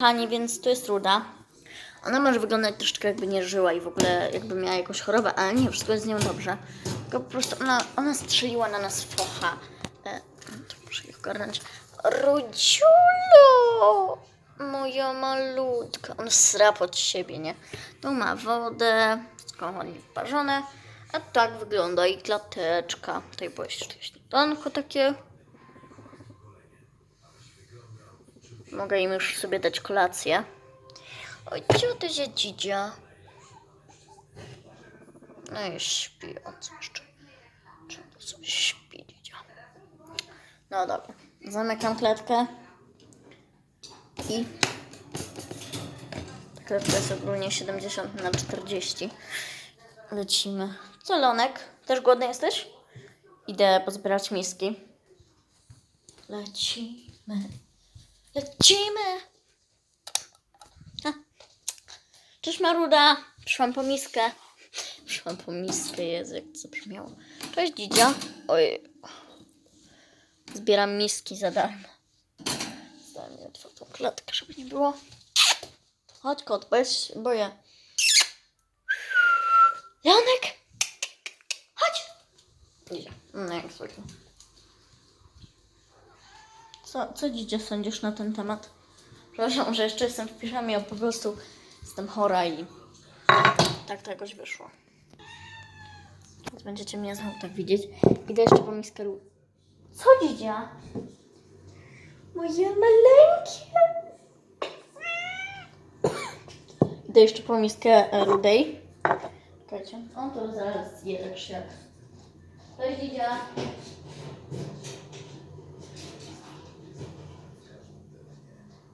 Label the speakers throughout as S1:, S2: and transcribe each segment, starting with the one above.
S1: Pani, więc to jest ruda. Ona może wyglądać troszeczkę jakby nie żyła i w ogóle jakby miała jakąś chorobę, ale nie, wszystko jest z nią dobrze. Tylko po prostu ona, ona strzeliła na nas focha. E, to muszę ich ogarnąć. Rudziulu! Moja malutka. On sra pod siebie, nie? Tu ma wodę, skąd wyparzone. A tak wygląda i klateczka. Tutaj było jeszcze śniadanko takie. Mogę im już sobie dać kolację. Oj, co to się dzidzia? No i śpi, o co jeszcze? To sobie śpi dzidzia? No dobra, zamykam klatkę. I klatka jest ogólnie 70 na 40. Lecimy. Co, Lonek? Też głodny jesteś? Idę pozbierać miski. Lecimy. Lecimy! Cześć Maruda! Przyszłam po miskę. Przyszłam po miskę, Jezu, jak to zabrzmiało. Cześć Dzidzia. Oj. Zbieram miski za darmo. Zdałem mi otwartą klatkę, żeby nie było. Chodź kot, bo ja się boję. Janek! Chodź! Dzidzia. No jak zwykle. Co, co sądzisz na ten temat? Przepraszam, że jeszcze jestem w piżamie, a po prostu jestem chora i tak to jakoś wyszło. Teraz będziecie mnie znowu tak widzieć. Idę jeszcze po miskę ru... Co dzidzia? Moje maleńkie! Idę jeszcze po miskę e, rudej. Czekajcie, on to zaraz zje tak się. Cześć dzidzia.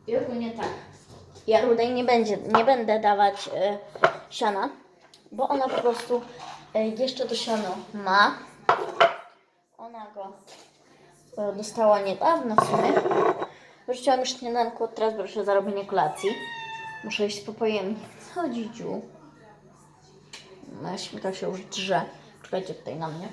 S1: I ogólnie tak. Ja rudej nie, będzie, nie będę dawać e, siana, bo ona po prostu e, jeszcze to siano ma. Ona go e, dostała niedawno w sumie. Wyrzuciłam już śniadanko, teraz proszę za robienie kolacji. Muszę iść po pojemnik. Dzidziu? Moja śmika się już drze. Czekajcie tutaj na mnie.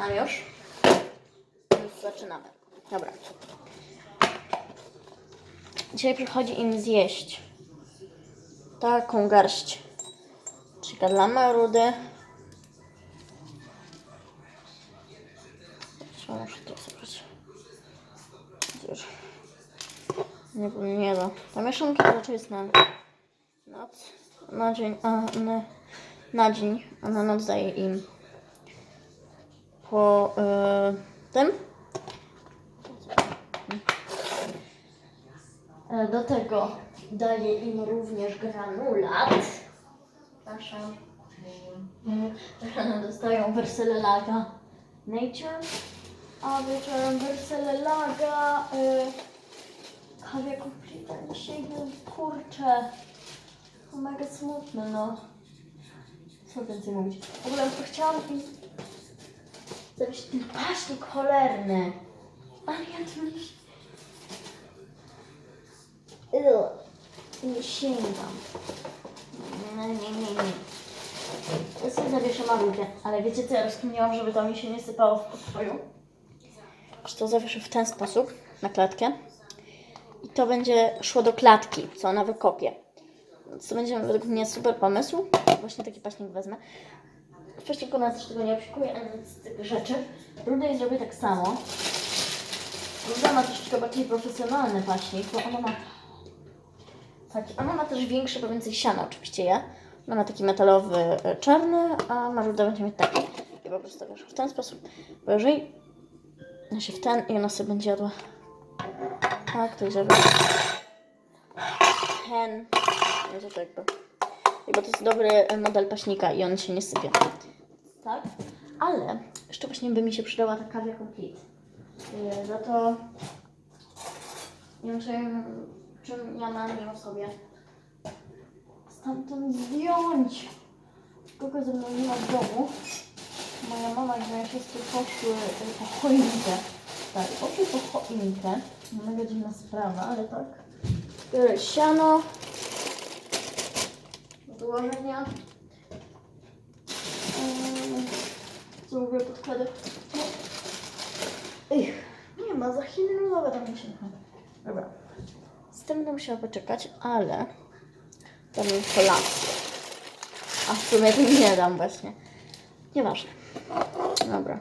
S1: Mam już? Więc zaczynamy. Dobra. Dzisiaj przychodzi im zjeść taką garść. Czeka dla Marudy. Co muszę to zabrać? Już. Nie, nie da. Ta mieszanka raczej jest na noc, na dzień, a na, na dzień, a na noc daje im po y, tym. E, Do tego daję im również granulat. Przepraszam. Dostają wersele laga Nature, a wieczorem wersele laga y, kawę complete. Dzisiaj był kurczę. Mega smutne, no. Co więcej mówić? W ogóle chciałam zrobić ten paśnik cholerny. Ale ja tu. Ugh. Nie sięgam. Nie, nie, nie, nie. Ja sobie zawieszę malukę, ale wiecie co ja rozkminiałam, żeby to mi się nie sypało w pokoju? Że to zawieszę w ten sposób, na klatkę. I to będzie szło do klatki, co ona wykopie. To będzie według mnie super pomysł. Właśnie taki paśnik wezmę. W paśniku ona też tego nie ani nic z tych rzeczy. Rudej zrobię tak samo. Ruda ma troszeczkę bardziej profesjonalny paśnik, bo ona ma taki, ona ma też większy, bo więcej siana oczywiście ja. Ona ma taki metalowy e, czarny, a Maruda będzie mieć taki. I po prostu wiesz, w ten sposób. Bo jeżeli ona się w ten i ona sobie będzie jadła tak, to żeby ten będzie to jakby bo to jest dobry e, model paśnika i on się nie sypie. Tak? Ale jeszcze właśnie by mi się przydała ta kawia complete. Yy, Za to nie wiem, czy, czym ja mam ją sobie stamtąd zdjąć. Kogo ze mną nie ma w domu. Moja mama i moja siostry poszły y, po choinkę. Tak, poszły po choinkę. Mega dziwna sprawa, ale tak. Biorę siano. Ułożenia. Ym, Co mówię, podkładę. Ich, nie ma, za chwilę nowe tam się. Dobra. Z tym będę musiała poczekać, ale dam mi kolację. A w sumie to nie dam właśnie. Nieważne. Dobra.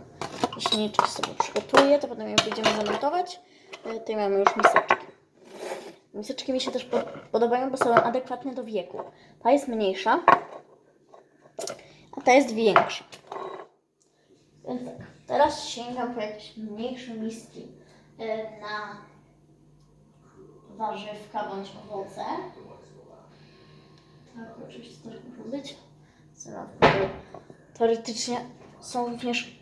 S1: Śniczek sobie przygotuję, to potem ją będziemy zamontować. E, Tutaj mamy już miseczki. Miseczki mi się też po- podobają, bo są adekwatne do wieku. Ta jest mniejsza, a ta jest większa. Więc tak, teraz sięgam po jakieś mniejsze miski e, na warzywka bądź owoce. Tak, oczywiście też może być. Teoretycznie są również